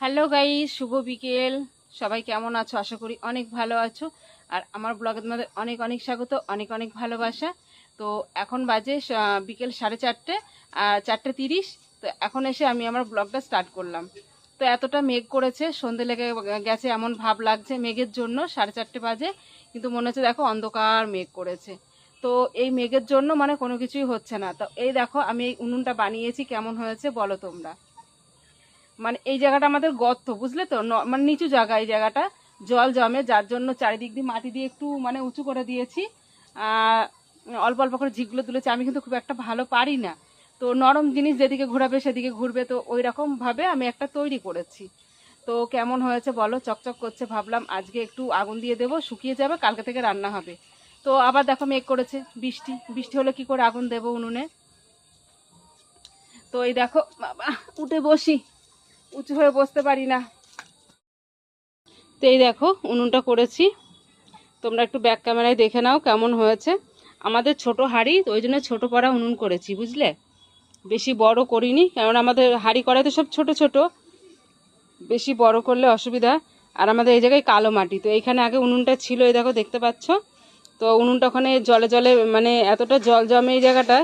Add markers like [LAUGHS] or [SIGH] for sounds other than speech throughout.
Hello guys, শুভ বিকেল। সবাই কেমন আছো? আশা করি অনেক ভালো আছো। আর আমার ব্লগে তোমাদের অনেক অনেক স্বাগত, অনেক অনেক ভালোবাসা। তো এখন বাজে বিকেল সাড়ে চারটে চারটে তিরিশ। তো এখন এসে আমি আমার ব্লগটা স্টার্ট করলাম। তো এতটা মেঘ করেছে, সন্ধে লেগে গেছে, এমন ভাব লাগছে মেঘের জন্য, সাড়ে চারটে বাজে। কিন্তু মনে হচ্ছে দেখো অন্ধকার মেঘ করেছে। তো এই মেঘের জন্য মানে কোনো কিছুই হচ্ছে না। তো এই দেখো আমি এই উনুনটা বানিয়েছি, কেমন হয়েছে বলো তোমরা। মানে এই জায়গাটা আমাদের গর্ত, বুঝলে তো? মানে নিচু জায়গা এই জায়গাটা। জল জমে, যার জন্য চারিদিক দিয়ে মাটি দিয়ে একটু মানে উঁচু করে দিয়েছি। অল্প অল্প করে ঝিকগুলো তুলেছি। আমি কিন্তু খুব একটা ভালো পারি না। তো নরম জিনিস যেদিকে ঘোরাবে সেদিকে ঘুরবে। তো ওই রকমভাবে আমি একটা তৈরি করেছি। তো কেমন হয়েছে বলো? চকচক করছে, ভাবলাম আজকে একটু আগুন দিয়ে দেবো, শুকিয়ে যাবে, কালকে থেকে রান্না হবে। তো আবার দেখো মেঘ করেছে, বৃষ্টি। বৃষ্টি হলে কি করে আগুন দেবো উনুনে? তো এই দেখো, বাবা, উঠে বসি। উঁচু হয়ে বসতে পারি না। তো এই দেখো, উনুনটা করেছি। তোমরা একটু ব্যাক ক্যামেরায় দেখে নাও কেমন হয়েছে। আমাদের ছোট হাঁড়ি, তো ওই জন্য ছোটো পড়া উনুন করেছি, বুঝলে? বেশি বড় করিনি কারণ আমাদের হাঁড়ি করাই তো সব ছোট ছোট। বেশি বড় করলে অসুবিধা। আর আমাদের এই জায়গায় কালো মাটি, তো এইখানে আগে উনুনটা ছিল, এই দেখো, দেখতে পাচ্ছ? তো উনুনটা ওখানে জলে জলে মানে এতটা জল জমে এই জায়গাটা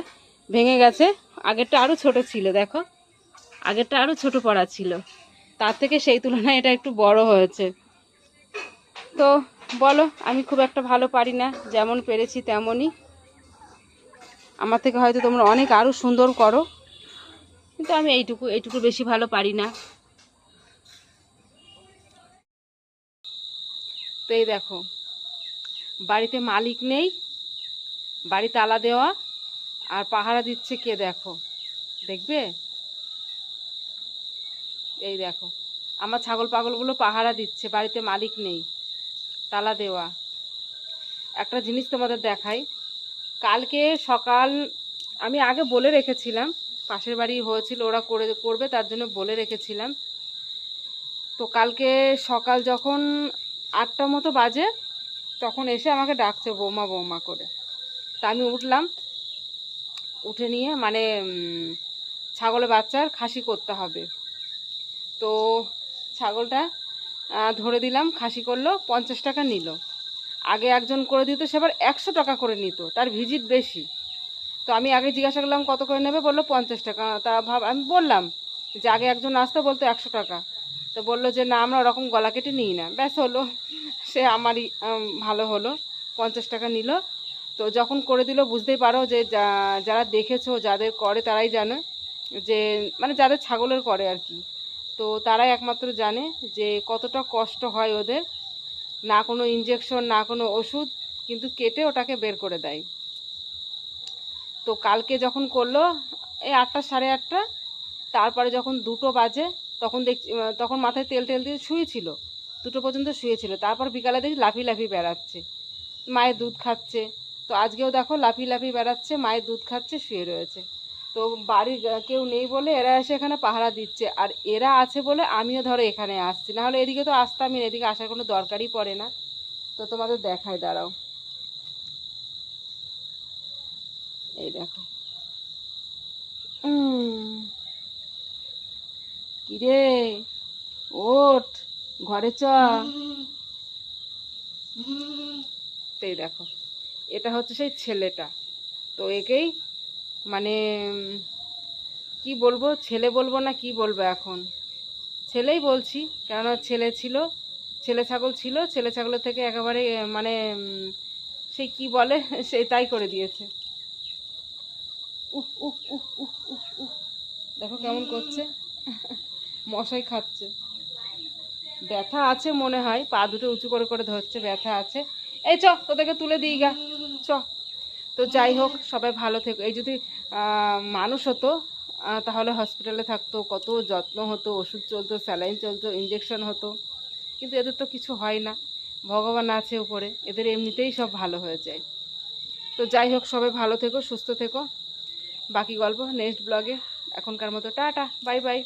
ভেঙে গেছে। আগেরটা আরও ছোট ছিল, দেখো। আগেরটা আরও ছোট পড়া ছিল। তার থেকে সেই তুলনায় এটা একটু বড় হয়েছে। তো বলো, আমি খুব একটা ভালো পারি না, যেমন পেরেছি তেমনই। আমার থেকে হয়তো তোমরা অনেক আরও সুন্দর করো, কিন্তু আমি এইটুকু এইটুকু বেশি ভালো পারি না। তো এই দেখো, বাড়িতে মালিক নেই, বাড়ি তালা দেওয়া, আর পাহারা দিচ্ছে কে দেখো? দেখবে? এই দেখো। আমার ছাগল পাগলগুলো পাহারা দিচ্ছে, বাড়িতে মালিক নেই, তালা দেওয়া। একটা জিনিস তোমাদের দেখাই। কালকে সকাল, আমি আগে বলে রেখেছিলাম, পাশের বাড়ি হয়েছিল, ওরা করে, করবে, তার জন্য বলে রেখেছিলাম। তো কালকে সকাল যখন আটটা মতো বাজে, তখন এসে আমাকে ডাকছে বৌমা বৌমা করে। তা আমি উঠলাম, উঠে নিয়ে মানে ছাগলের বাচ্চার খাসি করতে হবে। তো ছাগলটা ধরে দিলাম, খাসি করল, পঞ্চাশ টাকা নিল। আগে একজন করে দিত, সে আবার একশো টাকা করে নিত, তার ভিজিট বেশি। তো আমি আগে জিজ্ঞাসা করলাম, কত করে নেবে? বলল, পঞ্চাশ টাকা। তা ভাব, আমি বললাম যে, আগে একজন আসতো, বলতো একশো টাকা। তো বলল যে, না, আমরা ওরকম গলা কেটে নিই না। ব্যাস হলো। সে আমারই ভালো হলো, পঞ্চাশ টাকা নিল। তো যখন করে দিল, বুঝতেই পারো যা- যারা দেখেছ, যাদের করে, তারাই জানে যে মানে যাদের ছাগলের করে আর কি। তো তারাই একমাত্র জানে যে কতটা কষ্ট হয় ওদের। না কোনো ইঞ্জেকশন না কোনো ওষুধ, কিন্তু কেটে ওটাকে বের করে দেয়। তো কালকে যখন করল, এই আটটা সাড়ে আটটা, তারপরে যখন দুটো বাজে, তখন দেখছি, তখন মাথায় তেল টেল দিয়ে শুয়েছিল। দুটো পর্যন্ত শুয়েছিল। তারপর বিকালে দেখি লাফি লাফি বেড়াচ্ছে। মায়ের দুধ খাচ্ছে। তো আজকেও দেখো লাফি লাফি বেড়াচ্ছে, মায়ের দুধ খাচ্ছে, শুয়ে রয়েছে। তো বাড়ির কেউ নেই বলে এরা এসে এখানে পাহারা দিচ্ছে। আর এরা আছে বলে আমিও ধরো এখানে আসছি। না হলে এদিকে তো আসতামই না, এদিকে আসার কোনো দরকারই পড়ে না। তো তোমাদের দেখাই, দাঁড়াও। এই দেখো। কিরে? ওঠ, ঘরে চ। তো এই দেখো, এটা হচ্ছে সেই ছেলেটা। তো একেই মানে কি বলব, ছেলে বলব না কি বলব এখন? ছেলেই বলছি, কেননা ছেলে ছিল, ছেলে ছাগল ছিল, ছেলে ছাগলের থেকে একেবারে মানে সেই কি বলে [LAUGHS] সেই তাই করে দিয়েছে। উহ উহ উহ উহ উহ উহ। দেখো কেমন করছে। [LAUGHS] মশাই খাচ্ছে। ব্যথা আছে মনে হয়, পা দুটো উঁচু করে করে ধরছে, ব্যথা আছে। এই চ, তোদেরকে তুলে দিই গা। চ। তো যাই হোক, সবাই ভালো থেকো। এই যদি মানুষ হতো তাহলে হসপিটালে থাকতো, কত যত্ন হতো, ওষুধ চলতো স্যালাইন চলতো ইঞ্জেকশন হতো। কিন্তু এদের তো কিছু হয় না। ভগবান আছে উপরে, এদের এমনিতেই সব ভালো হয়ে যায়। তো যাই হোক, সবাই ভালো থেকো, সুস্থ থেকো। বাকি গল্প নেক্সট ব্লগে এখনকার মতো টাটা বাই বাই